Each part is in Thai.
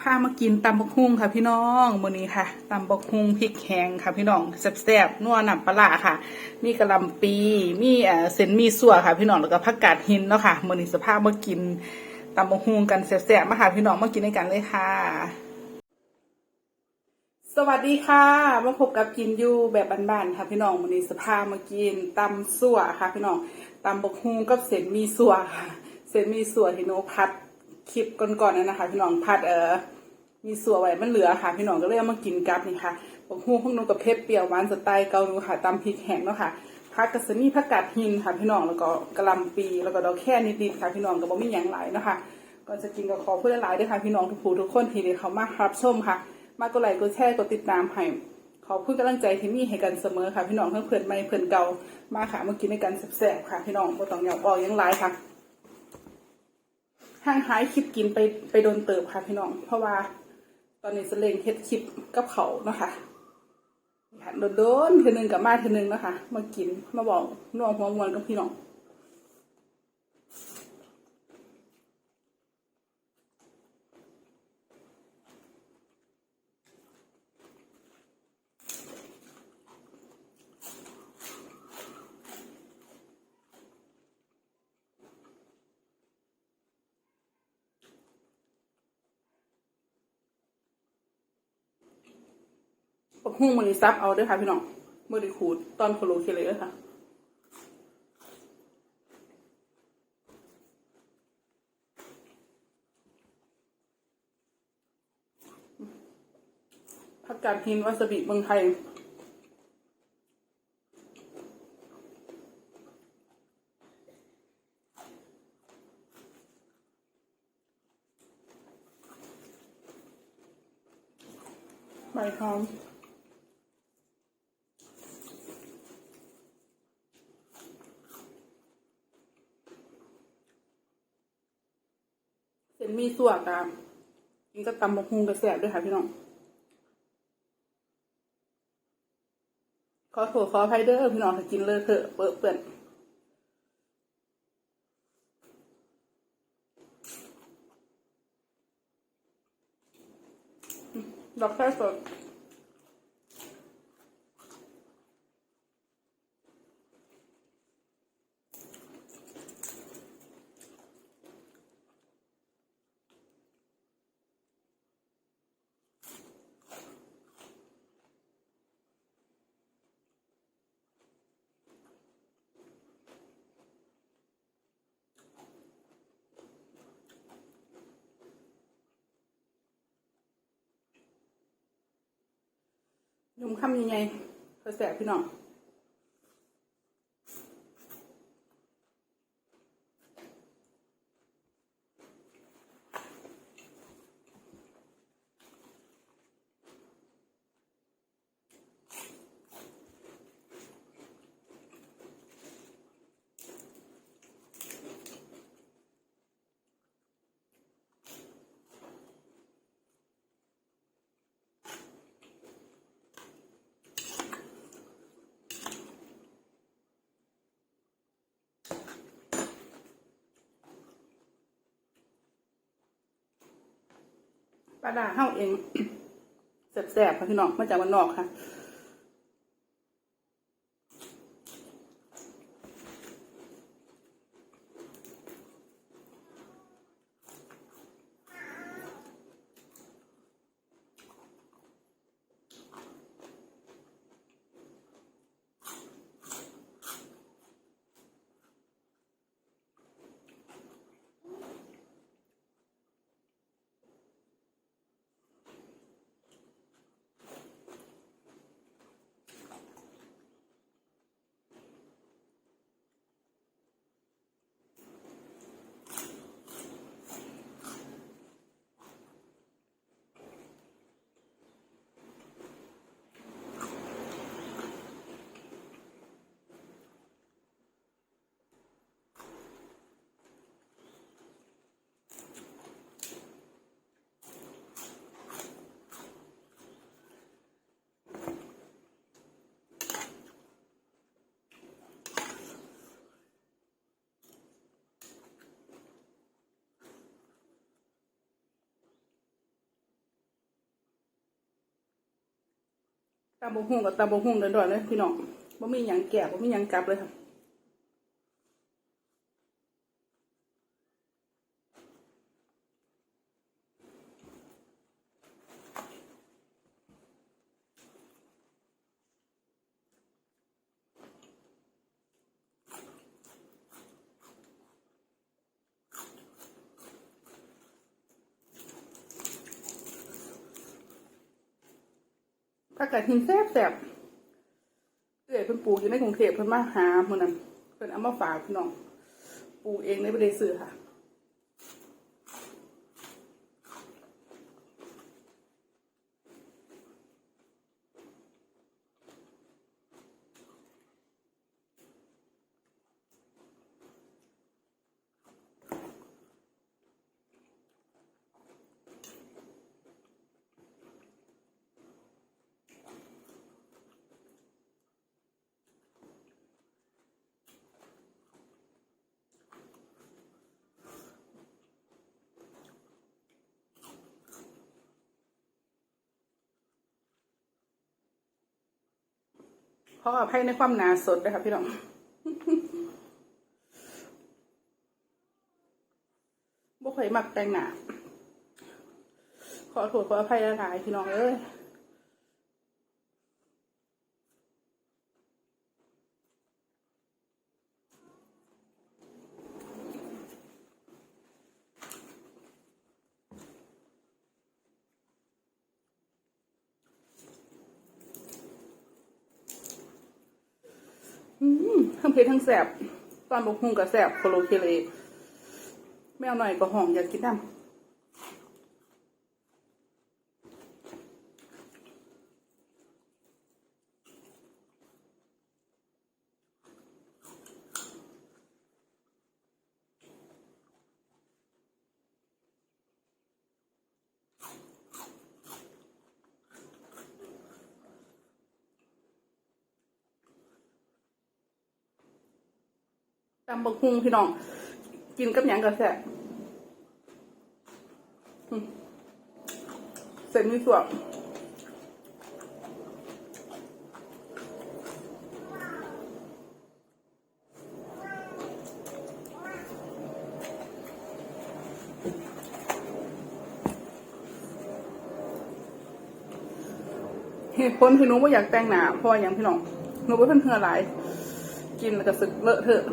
พามากินตำบักฮุ่งค่ะพี่น้องมื้อนี้ค่ะตำบักฮุ่งพริกแห้งค่ะพี่น้องแซ่บๆนัวน้ำปลาค่ะ มีกะลำปี มีเอ่อเส้นมีสั่วค่ะ พี่น้องแล้วก็ผักกาดหินเนาะค่ะมื้อนี้สภาพมากินตำบักฮุ่งกันแซ่บๆมาค่ะพี่น้องมากินด้วยกันเลยค่ะ สวัสดีค่ะมาพบกับกินอยู่แบบบ้านๆค่ะพี่น้องมื้อนี้สภาพมากินตำสั่วค่ะ พี่น้องตำบักฮุ่งกับเส้นมีสั่วค่ะเส้นมีสั่วที่โนพัดคลิปก่อนๆนั่นนะคะพี่น้องพัดเอ่อ มีสัวไว้มันเหลือค่ะ พี่น้องก็เลยเอามากินกับนี่ค่ะบักฮู้พวกหนูกับเพชรเปรี้ยวหวานสไตล์เกาหลีค่ะตำพริกแห้งเนาะค่ะผักกระสมีผักกาดหินค่ะพี่น้องแล้วก็กะหล่ำปีแล้วก็ดอกแค่นิดๆค่ะ พี่น้องก็บ่มีหยังหลายเนาะค่ะก่อนจะกินก็ขอพูดหลายๆด้วยค่ะพี่น้องทุกผู้ทุกคนที่ได้เข้ามารับชมค่ะ มากกดไลค์กดแชร์กดติดตามให้ขอพูดกำลังใจที่มีให้กันเสมอค่ะ พี่น้องทั้งเพื่อนใหม่เพื่อนเก่ามาค่ะมากินด้วยกันแซ่บๆค่ะ พี่น้องบ่ต้องอยากบอกยังหลายค่ะห่างหายคลิปกินไปไปโดนเติบค่ะพี่น้อง เพราะว่า ตอนนี้สเลงเฮ็ดคลิปกับเขาเนาะค่ะค่ะโดนๆเทอนึงกับมาเทอนึงเนาะคะ มากินมาบอกน่วหัวมวนกับพี่น้อง ปักหุ่งมันนี่ซับเอาด้วยค่ะพี่น้องมือได้ขูดตอนโคโลเคเลยเด้อค่ะผักกาดหินวาซาบิเมืองไทยใบหอม เส้นห มีส่วนตามกินกับตำบักฮุงกระแสบด้วยค่ะพี่น้อง ขอโทษขออภัยเด้อพี่น้องถ้ากินเลยเถอะเปื้อนเปื่อนดอกแค่สด มคำยังไงกระแสบพี่น้อง ปลาดาเฮาเองแสบๆค่ะพี่น้องมาจากวันนอกค่ะ ตำบกหุ่งกับตำบกหุ่งเดินดอนเลยพี่น้องบ่มีหยังแก่บ่มีหยังกลับเลยค่ะ ผักกาดหินแซ่บแซ่บเอื้อยเพิ่นปลูกอยู่ในกรุงเทพเพิ่นมาหาเพิ่นั้นเพิ่นเอามาฝากพี่น้องปลูกเองในบ่ได้ซื้อค่ะ ขออภัยในความหนาสดนะคะพี่น้องบ่เคยมักแต่งหนาขอโทษขออภัยหลายๆพี่น้องเอ้ย ทั้งเผ็ดทั้งแสบตอนบกฮุงกับแสบโคโลเคเลแมวหน่อยก็ห้องอยากกินน้ำ ตำบกฮุงพี่น้อง กินกับหยังกับแสบเสร็จมีส่วนเหตุผลที่หนูไม่อยากแต่งหนาเพราะอย่างพี่น้องหนูเป็เพื่อนเพื่อนหลาย กินแล้วก็สึกเลอะเทอะ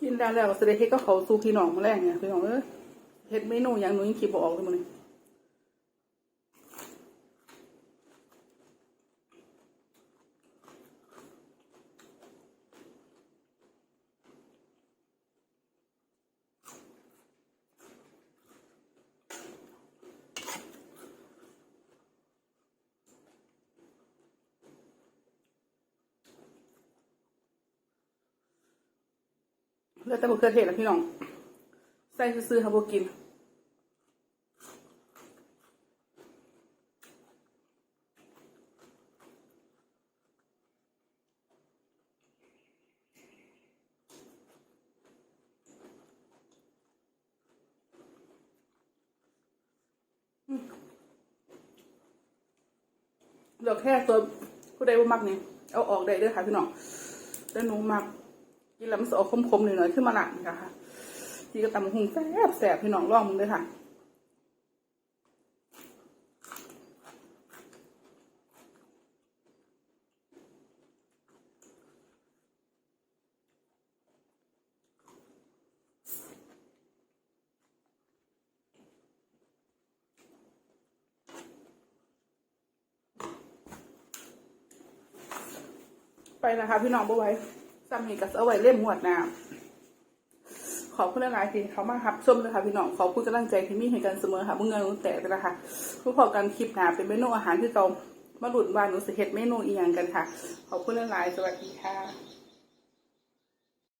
กินได้แล้วแสด็จเฮ็ดก็เขาสู้พี่น้องมาแรงเนี่ยพี่น้องเอ้ยเฮ็ดเมนูอย่างหนูยังคิดบ่ออกเลยมื้อนี้ เลือดแต่บกเขือเทศนะพี่น้อง ใส่ซื้อๆค่ะบกินเหลือแค่ตัวผู้ใดว่ามักนี่เอาออกได้เด้อค่ะพี่น้องแต่หนูมัก กินแล้วมันจะออกคมๆหน่อยๆขึ้นมาหลังค่ะที่ก็ตำหุงแซ่บแซ่บพี่น้องลองมึงเลยค่ะไปนะคะพี่น้องบ่ไหว้ สามีกับเอาไว้เล่มหมวดน้ำขอบคุณหลายๆที่เขามาครับชมเลยค่ะพี่น้องขอบคุณกำลังใจที่มีให้กันเสมอค่ะเมื่อเงินหนูแตกนะคะผู้พอกันคลิปหน้าเป็นเมนูอาหารที่ตรงมาหลุดว่าหนูสิเห็ดเมนูอีหยังกันค่ะ ขอบคุณหลายๆสวัสดีค่ะ